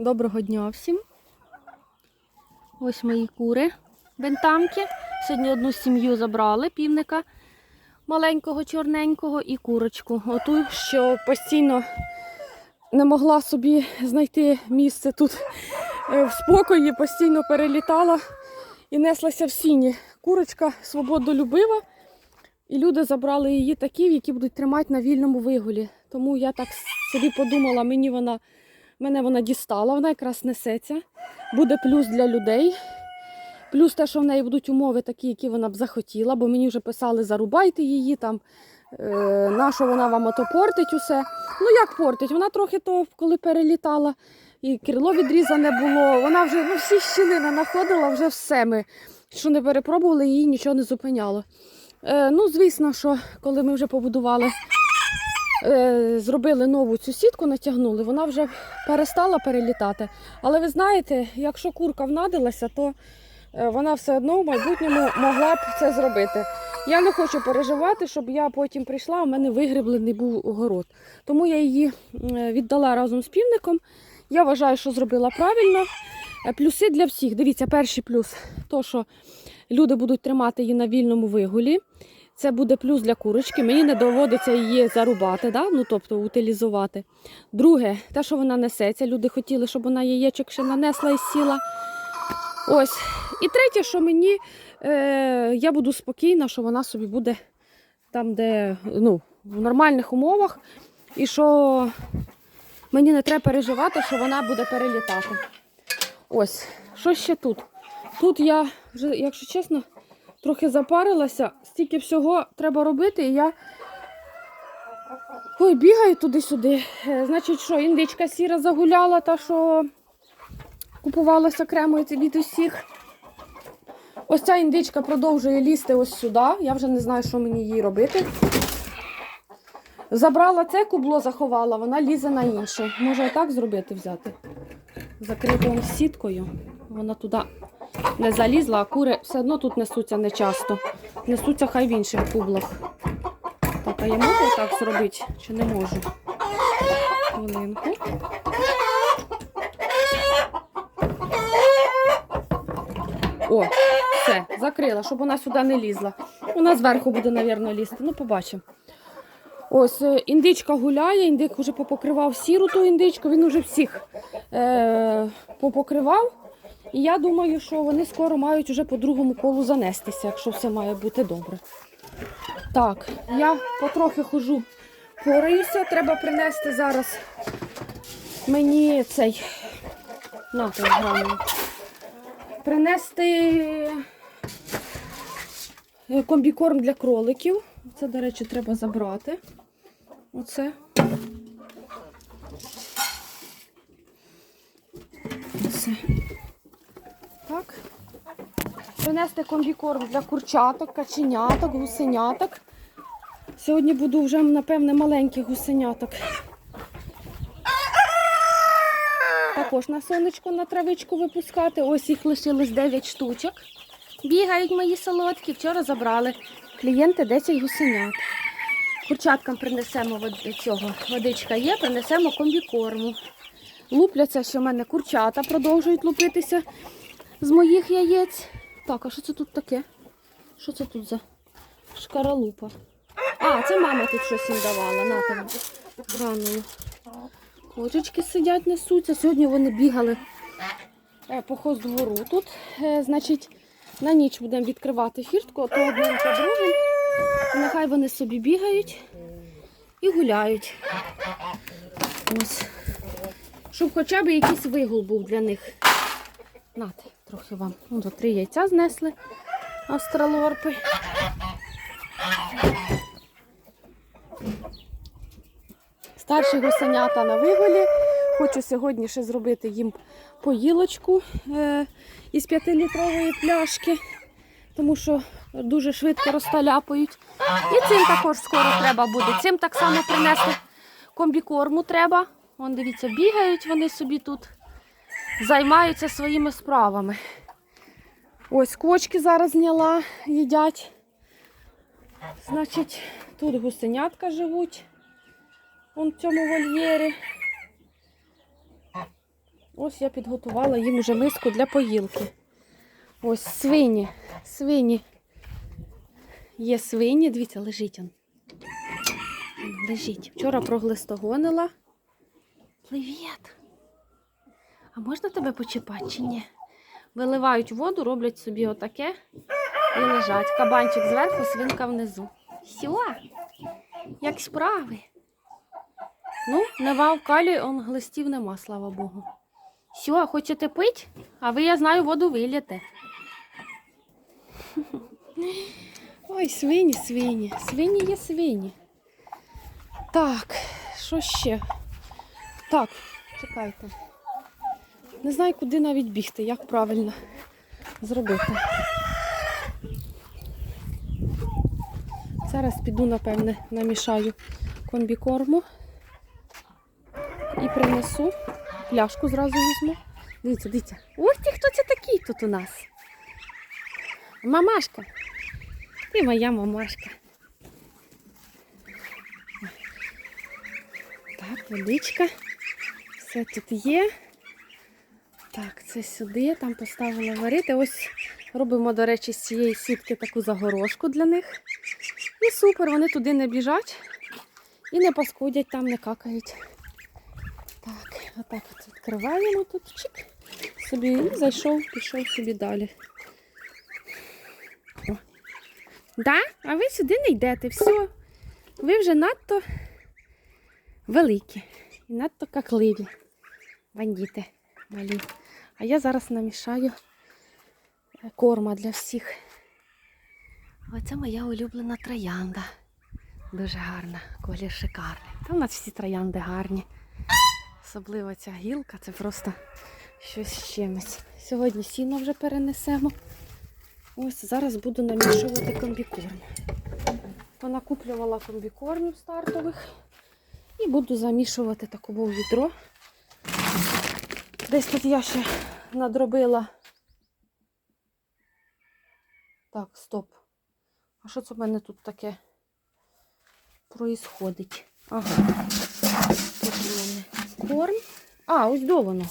Доброго дня всім. Ось мої кури бентамки. Сьогодні одну сім'ю забрали, півника маленького, чорненького і курочку. Оту, що постійно не могла собі знайти місце тут е, в спокої, постійно перелітала і неслася в сіні. Курочка свободолюбива, і люди забрали її такі, які будуть тримати на вільному вигулі. Тому я так собі подумала, мені вона Мене вона дістала, вона якраз несеться. Буде плюс для людей. Плюс те, що в неї будуть умови такі, які вона б захотіла, бо мені вже писали, зарубайте її там, е, на що вона вам ото портить усе. Ну як портить? Вона трохи то, коли перелітала, і крило відрізане було. Вона вже ну, всі щілини знаходила, вже все ми, що не перепробували, її нічого не зупиняло. Е, ну, звісно, що коли ми вже побудували зробили нову цю сітку, натягнули, вона вже перестала перелітати. Але ви знаєте, якщо курка внадилася, то е, вона все одно в майбутньому могла б це зробити. Я не хочу переживати, щоб я потім прийшла, в мене вигреблений був огород. Тому я її е, віддала разом з півником. Я вважаю, що зробила правильно. Е, Плюси для всіх. Дивіться, перший плюс то, що люди будуть тримати її на вільному вигулі. Це буде плюс для курочки. Мені не доводиться її зарубати, да? ну, тобто утилізувати. Друге, те, що вона несеться. Люди хотіли, щоб вона яєчок ще нанесла і сіла. Ось. І третє, що мені е, я буду спокійна, що вона собі буде там, де ну, в нормальних умовах, і що мені не треба переживати, що вона буде перелітати. Ось, що ще тут? Тут я якщо чесно, трохи запарилася, стільки всього треба робити, і я Ой, бігаю туди-сюди. Е, Значить, що, індичка сіра загуляла, та що купувалася окремо від усіх. Ось ця індичка продовжує лізти ось сюди. Я вже не знаю, що мені їй робити. Забрала це кубло, заховала, вона лізе на інше. Може отак зробити, взяти. Закритою сіткою. Вона туди не залізла, а кури все одно тут несуться не часто. Несуться хай в інших кублах. Так, а я можу так зробити чи не можу? Хвилинку. О, все, закрила, щоб вона сюди не лізла. Вона зверху буде, мабуть, лізти. Ну, побачимо. Ось е, індичка гуляє, індик вже попокривав сіру ту індичку, він вже всіх е, попокривав. І я думаю, що вони скоро мають вже по другому колу занестися, якщо все має бути добре. Так, я потрохи хожу, пораюся. Треба принести зараз мені цей на телеграму. Принести е, комбікорм для кроликів. Це, до речі, треба забрати. Оце. Принести комбікорм для курчаток, каченяток, гусеняток. Сьогодні буду вже, напевне, маленьких гусеняток. Також на сонечко на травичку випускати. Ось їх лишилось 9 штучок. Бігають мої солодкі. Вчора забрали клієнти 10 гусенят. Курчаткам принесемо цього. Водичка є, принесемо комбікорму. Лупляться, що в мене курчата продовжують лупитися з моїх яєць. Так, а що це тут таке? Що це тут за шкаралупа? А, це мама тут щось їм давала. На там гранулу. Кочечки сидять, несуться. Сьогодні вони бігали е, по хоздвору тут. Е, Значить, на ніч будемо відкривати фіртку, то одним, то другим. Нехай вони собі бігають і гуляють. Ось. Щоб хоча б якийсь вигул був для них. Нате, трохи вам. Ну, три яйця знесли астралорпи. Старші гусенята на виголі. Хочу сьогодні ще зробити їм поїлочку е, із 5-літрової пляшки, тому що дуже швидко розталяпують. І цим також скоро треба буде. Цим так само принести комбікорму треба. Вон, дивіться, бігають вони собі тут, займаються своїми справами. Ось кочки зараз зняла, їдять. Значить, тут гусенятка живуть. Вон в цьому вольєрі. Ось я підготувала їм уже миску для поїлки. Ось свині. Свині. Є свині, дивіться, лежить он. Лежить. Вчора проглистогонила. Привіт. А можна тебе почіпати чи ні? Виливають воду, роблять собі отаке і лежать. Кабанчик зверху, свинка внизу. Все. Як справи. Ну, нива в калі, он глистів нема, слава Богу. Все, хочете пить? А ви, я знаю, воду виліте. Ой, свині, свині. Свині є свині. Так, що ще? Так, чекайте. Не знаю, куди навіть бігти, як правильно зробити. Зараз піду, напевне, намішаю комбікорму і принесу. Пляшку зразу візьму. Дивіться, дивіться. Ось ти, хто це такий тут у нас? Мамашка. Ти моя мамашка. Так, водичка. Все тут є. Це сюди, там поставила варити. Ось робимо, до речі, з цієї сітки таку загорожку для них. І супер, вони туди не біжать і не паскудять, там не какають. Так, отак от відкриваємо тут. Чик. Собі і зайшов, пішов собі далі. Да? А ви сюди не йдете. Все. Ви вже надто великі і надто какливі. Бандіти малі. А я зараз намішаю е, корма для всіх. Оце моя улюблена троянда. Дуже гарна, колір шикарний. Та у нас всі троянди гарні. Особливо ця гілка, це просто щось з чимось. Сьогодні сіно вже перенесемо. Ось зараз буду намішувати комбікорм. Понакуплювала комбікормів стартових і буду замішувати таково в відро. Десь тут я ще надробила. Так, стоп. А що це в мене тут таке проїсходить? Ага. Тут у мене корм. А, ось до воно.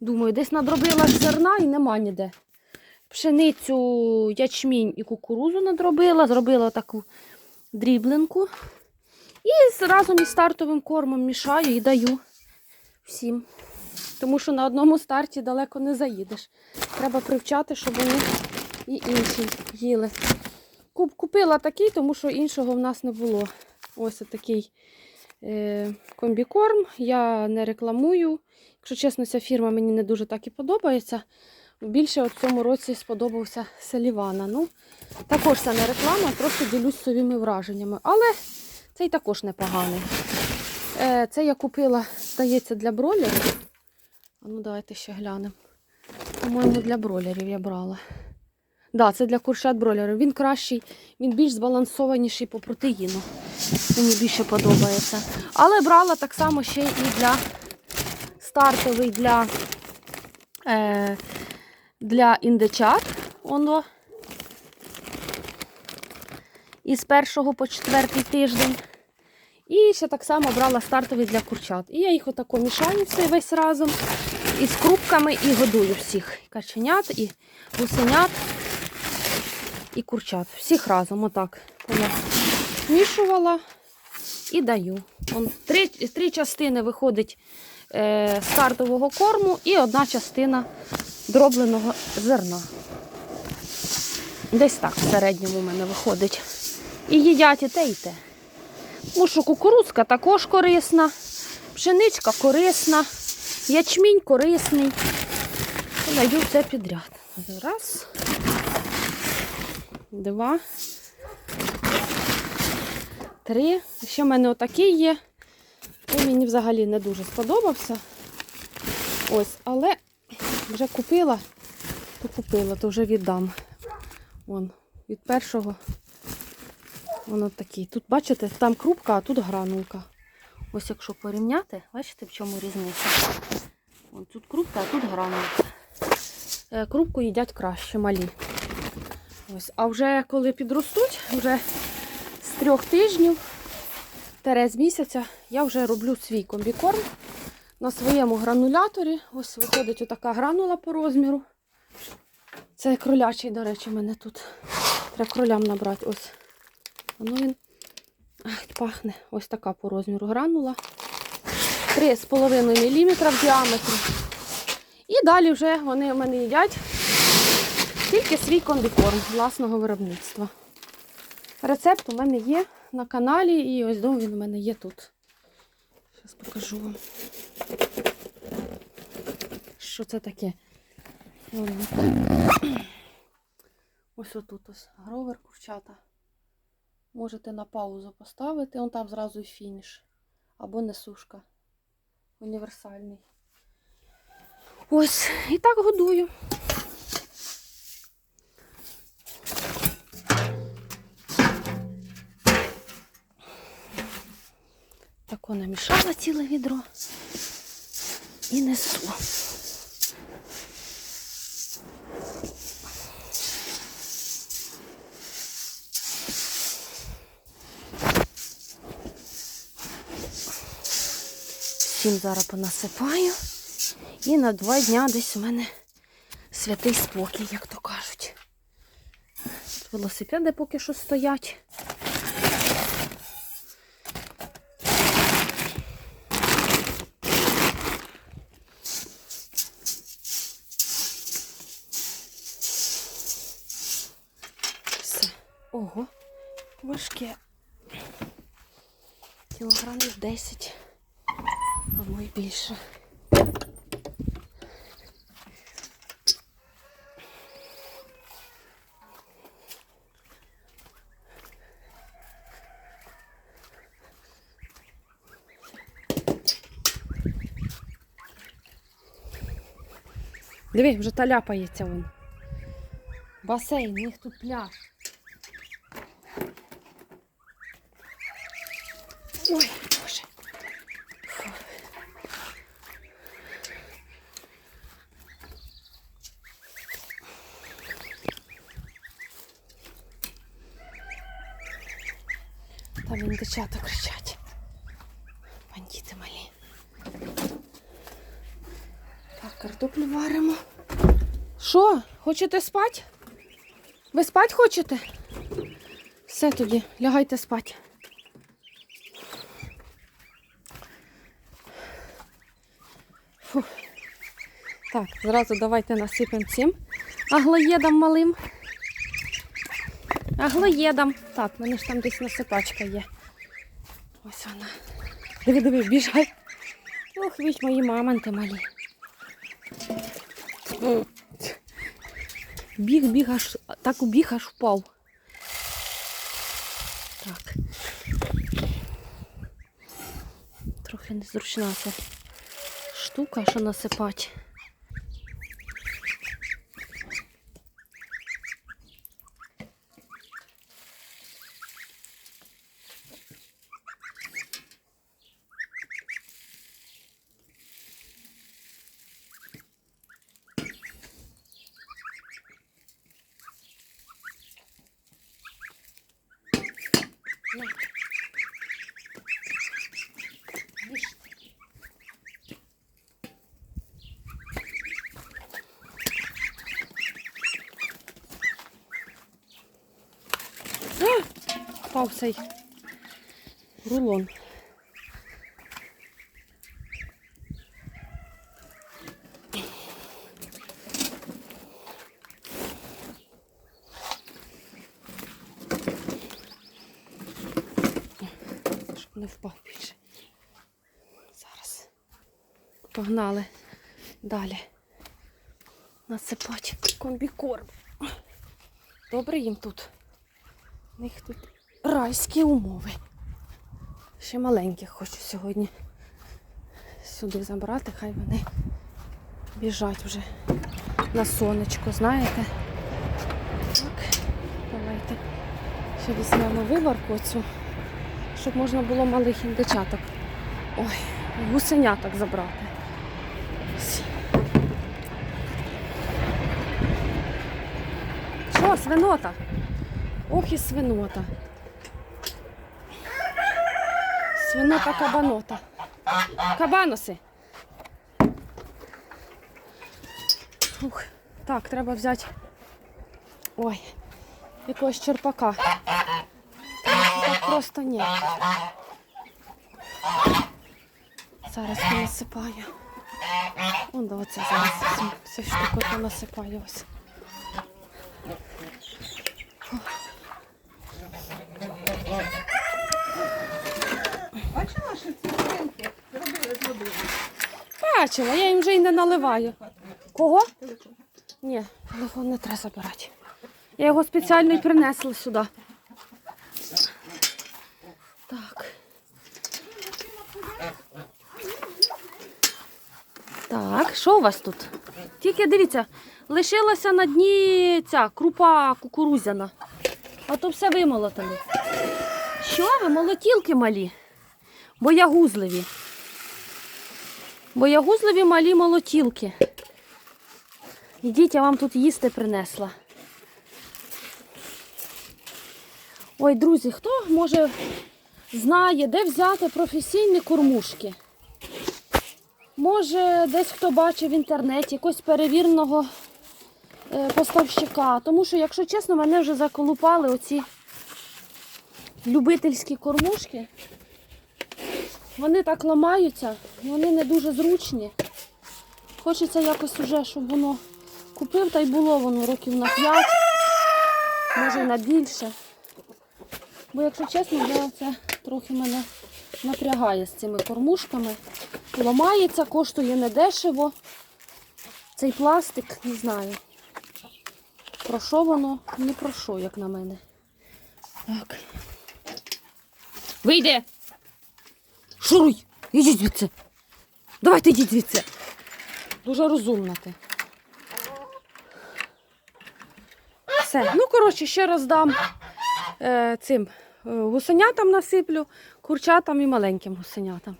Думаю, десь надробила зерна і нема ніде. Пшеницю, ячмінь і кукурузу надробила, зробила таку дріблинку. І разом із стартовим кормом мішаю і даю всім. Тому що на одному старті далеко не заїдеш. Треба привчати, щоб вони і інші їли. Куп- Купила такий, тому що іншого в нас не було. Ось такий е, комбікорм. Я не рекламую. Якщо чесно, ця фірма мені не дуже так і подобається. Більше от в цьому році сподобався Селівана. Ну, також це не реклама, просто ділюсь своїми враженнями. Але цей також непоганий. Е, це я купила, здається, для бролерів. А ну давайте ще глянемо. По-моєму, для бролерів я брала. Да, це для курчат бролерів. Він кращий, він більш збалансованіший по протеїну. Мені більше подобається. Але брала так само ще і для стартовий для, е, для індичат. Воно із першого по четвертий тиждень. І ще так само брала стартовий для курчат. І я їх отако мішаю все весь разом із крупками і годую всіх. І каченят, і гусенят, і курчат. Всіх разом отак помішувала і даю. Вон, три, три частини виходить е, стартового корму і одна частина дробленого зерна. Десь так в середньому в мене виходить. І їдять і те, і те. Тому що кукурудзка також корисна, пшеничка корисна, ячмінь корисний. Даю все підряд. Раз, два, три. Ще в мене отакий є. Він мені взагалі не дуже сподобався. Ось, але вже купила, то купила, то вже віддам. Вон, від першого Воно такий. Тут, бачите, там крупка, а тут гранулка. Ось якщо порівняти, бачите, в чому різниця? Вон тут крупка, а тут гранулка. Е, Крупку їдять краще, малі. Ось. А вже коли підростуть, вже з трьох тижнів, тере з місяця, я вже роблю свій комбікорм на своєму грануляторі. Ось виходить отака гранула по розміру. Це кролячий, до речі, в мене тут. Треба кролям набрати. Ось. Воно він Ах, пахне. Ось така по розміру гранула. 3,5 мм в діаметрі. І далі вже вони в мене їдять тільки свій комбікорм власного виробництва. Рецепт у мене є на каналі і ось до він у мене є тут. Зараз покажу вам. Що це таке? Ось отут ось гровер курчата. Можете на паузу поставити, он там зразу і фініш. Або несушка. Універсальний. Ось, і так годую. Тако намішала ціле відро і несу. Всім зараз понасипаю. І на два дня десь у мене святий спокій, як то кажуть. Велосипеди поки що стоять. Все. Ого, важке. Кілограмів 10 або й більше. Диви, вже та ляпається вон. Басейн, у тут пляж. Ой, боже. Фу. Там індичата кричать. Бандити малі. Так, картоплю варимо. Що, хочете спати? Ви спати хочете? Все тоді, лягайте спати. Фух. Так, зразу давайте насипемо цим аглоєдам малим. Аглоєдам. Так, в мене ж там десь насипачка є. Ось вона. Диви, диви, біжай. Ох, віть мої мамонти малі. Біг, біг аж, так убіг аж впав. Так. Трохи незручна ця штука, що насипати. На. Їж. А! Впав цей рулон. Щоб не впав більше. Зараз. Погнали далі. Насипати комбікорм. Добре їм тут. У них тут райські умови. Ще маленьких хочу сьогодні сюди забрати, хай вони біжать вже на сонечко, знаєте. Так, давайте ще візьмемо виборку цю, щоб можна було малих індичаток. Ой, гусеняток забрати. Що, свинота? Ох і свинота. Свинота кабанота. Кабаноси. Ух, Так, треба взяти ой, якогось черпака. Так просто ні. Зараз я насипаю. Он до оце зараз цю штуку насипаю ось. Бачила, я їм вже й не наливаю. Кого? Ні, телефон не треба забирати. Я його спеціально і принесла сюди. Так. Так, що у вас тут? Тільки дивіться, лишилася на дні ця крупа кукурузяна. А то все вимолотили. Що ви, молотілки малі? Боягузливі. Боягузливі малі молотілки. Ідіть, я вам тут їсти принесла. Ой, друзі, хто може знає, де взяти професійні кормушки? Може, десь хто бачив в інтернеті якогось перевіреного е, поставщика. Тому що, якщо чесно, мене вже заколупали оці любительські кормушки. Вони так ламаються, вони не дуже зручні. Хочеться якось уже, щоб воно купив, та й було воно років на 5, може на більше. Бо, якщо чесно, вже це трохи мене напрягає з цими кормушками. Ламається, коштує недешево. Цей пластик, не знаю. Про що воно? Не про що, як на мене. Так. Вийди! Шуруй! Ідіть звідси! Давайте йдіть звідси! Дуже розумна ти. Все. Ну, коротше, ще раз дам е, цим е, гусенятам насиплю, курчатам і маленьким гусенятам.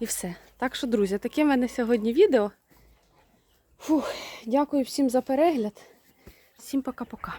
І все. Так що, друзі, таке в мене сьогодні відео. Фух, дякую всім за перегляд. Всім пока-пока.